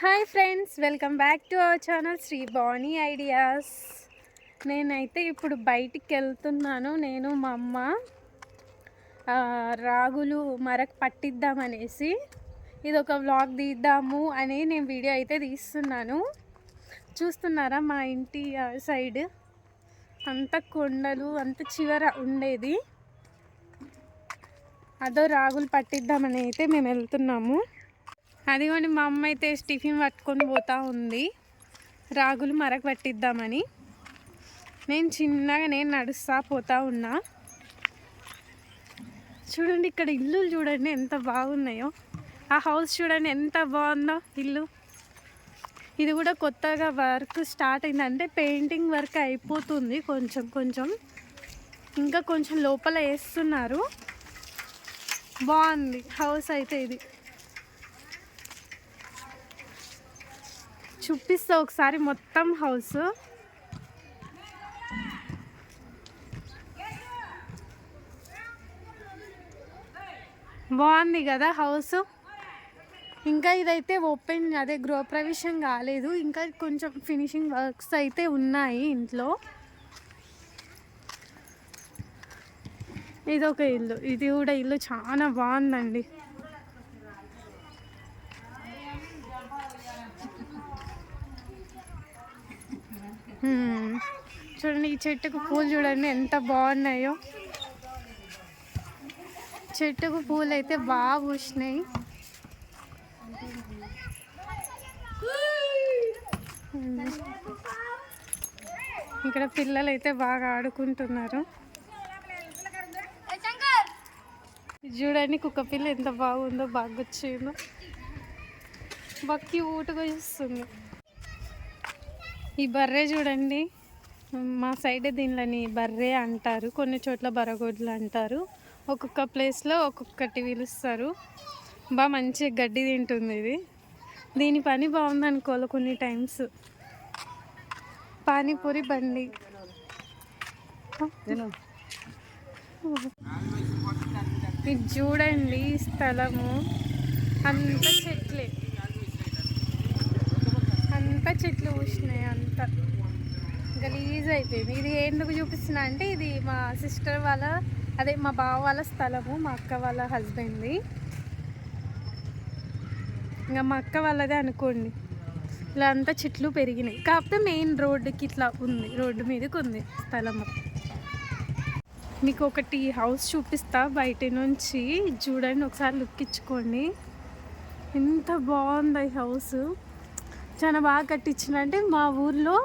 Hi friends welcome back to our channel Sri Bani ideas. నేనైతే ఇప్పుడు బయటికి వెళ్తున్నాను నేను మా అమ్మ రాగులు మరకు పట్టిద్దామనేసి ఇది ఒక వ్లాగ్ తీద్దాము అని నేను వీడియో అయితే తీస్తున్నాను. చూస్తున్నారా మా ఇంటి ఆ, సైడ్ అంత కొండలు అంత చివర ఉండేది. అదో రాగులు పట్టిద్దామని అయితే మేము వెళ్తున్నాము. అదిగోండి మా అమ్మ అయితే టిఫిన్ పట్టుకొని పోతా ఉంది. రాగులు మరక పట్టిద్దామని. నేను చిన్నగా నేను నడుస్తా పోతా ఉన్నా. చూడండి ఇక్కడ ఇల్లులు చూడండి ఎంత బాగున్నాయో. ఆ హౌస్ చూడండి ఎంత బాగుందో ఇల్లు. ఇది కూడా కొత్తగా వర్క్ స్టార్ట్ అయిందంటే పెయింటింగ్ వర్క్ అయిపోతుంది కొంచెం కొంచెం. ఇంకా కొంచెం లోపల వేస్తున్నారు. బాగుంది. హౌస్ అయితే ఇది. చూపిస్తా ఒకసారి మొత్తం హౌస్. బాగుంది కదా హౌస్. ఇంకా ఇదైతే ఓపెన్ అదే గృహప్రవేశం కాలేదు. ఇంకా కొంచెం ఫినిషింగ్ వర్క్స్ అయితే ఉన్నాయి ఇంట్లో. ఇది ఒక ఇల్లు. ఇది కూడా ఇల్లు చాలా బాగుందండి. చూడండి ఈ చెట్టుకు పూలు చూడండి ఎంత బాగున్నాయో. చెట్టుకు పూలు అయితే బాగా పూసినాయి. ఇక్కడ పిల్లలు అయితే బాగా ఆడుకుంటున్నారు. ఇది చూడండి కుక్క పిల్ల ఎంత బాగుందో బాగా వచ్చిందో బక్కి ఊటుగా చూస్తుంది ఈ బర్రె చూడండి. మా సైడ్ దీనిని బర్రె అంటారు. కొన్ని చోట్ల బరగొడ్లు అంటారు. ఒక్కొక్క ప్లేస్లో ఒక్కొక్కటి పిలుస్తారు. బాగా మంచిగా గడ్డి తింటుంది ఇది. దీని పని బాగుంది అనుకోవాలి కొన్ని టైమ్స్ పానీపూరి బండి. ఇది చూడండి ఈ స్థలము. అంత చెట్లే. అంతా చెట్లు పూసినాయి అంతా. గలీజ్ అయిపోయింది. ఇది ఎందుకు చూపిస్తున్నా అంటే ఇది మా సిస్టర్ వాళ్ళ అదే మా బావ వాళ్ళ స్థలము మా అక్క వాళ్ళ హస్బెండ్ది. ఇంకా మా అక్క వాళ్ళదే అనుకోండి. ఇలా అంతా చెట్లు పెరిగినాయి. కాకపోతే మెయిన్ రోడ్డుకి ఇట్లా ఉంది రోడ్డు మీదకి ఉంది స్థలం. మీకు ఒకటి హౌస్ చూపిస్తా. బయట నుంచి చూడండి ఒకసారి లుక్ ఇచ్చుకోండి. ఎంత బాగుంది హౌస్. చాలా బాగా కట్టించిందంటే మా ఊర్లో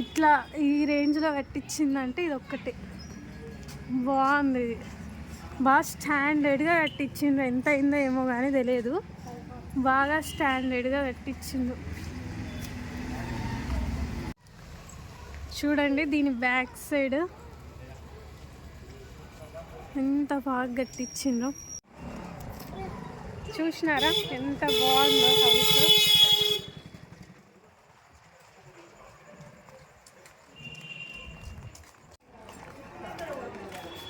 ఇట్లా ఈ రేంజ్లో కట్టించిందంటే ఇది ఒక్కటే బాగుంది. బాగా స్టాండర్డ్గా కట్టించిండ్రు. ఎంత అయిందో ఏమో కానీ తెలియదు బాగా స్టాండర్డ్గా కట్టించిండు చూడండి దీని బ్యాక్ సైడ్. ఎంత బాగా కట్టించిండ్రు. చూసినారా? ఎంత బాగుందో హౌస్.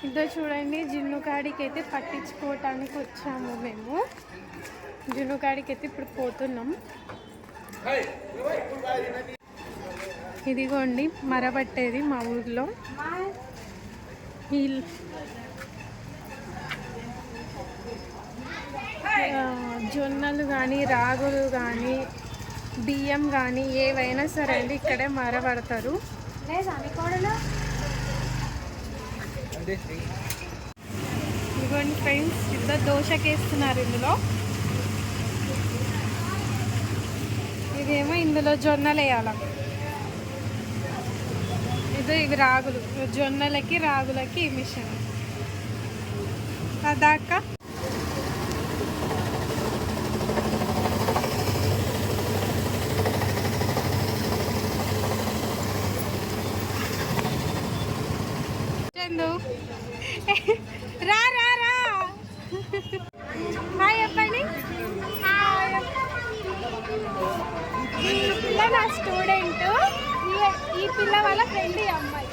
ఇదో చూడండి జిన్ను కాడికి అయితే పట్టించుకోవటానికి వచ్చాము మేము. జిన్ను కాడికి అయితే ఇప్పుడు పోతున్నాం. ఇదిగోండి మరబట్టేది మా ఊర్లో. జొన్నలు కానీ రాగులు కానీ బియ్యం కానీ ఏవైనా సరే అండి ఇక్కడే మరబడతారు. ఇదిగోండి ఫ్రెండ్స్ ఇద్దరు దోశకేస్తున్నారు ఇందులో. ఇదేమో ఇందులో జొన్నలు వేయాల ఇది ఇవి రాగులు. జొన్నలకి రాగులకి ఈ మిషన్. అదాకా చందు రా రా రా. హాయ్ చెప్పండి హాయ్. ఈ పిల్ల నా స్టూడెంట్. ఈ ఈ పిల్ల వాళ్ళ ఫ్రెండ్ ఈ అమ్మాయి.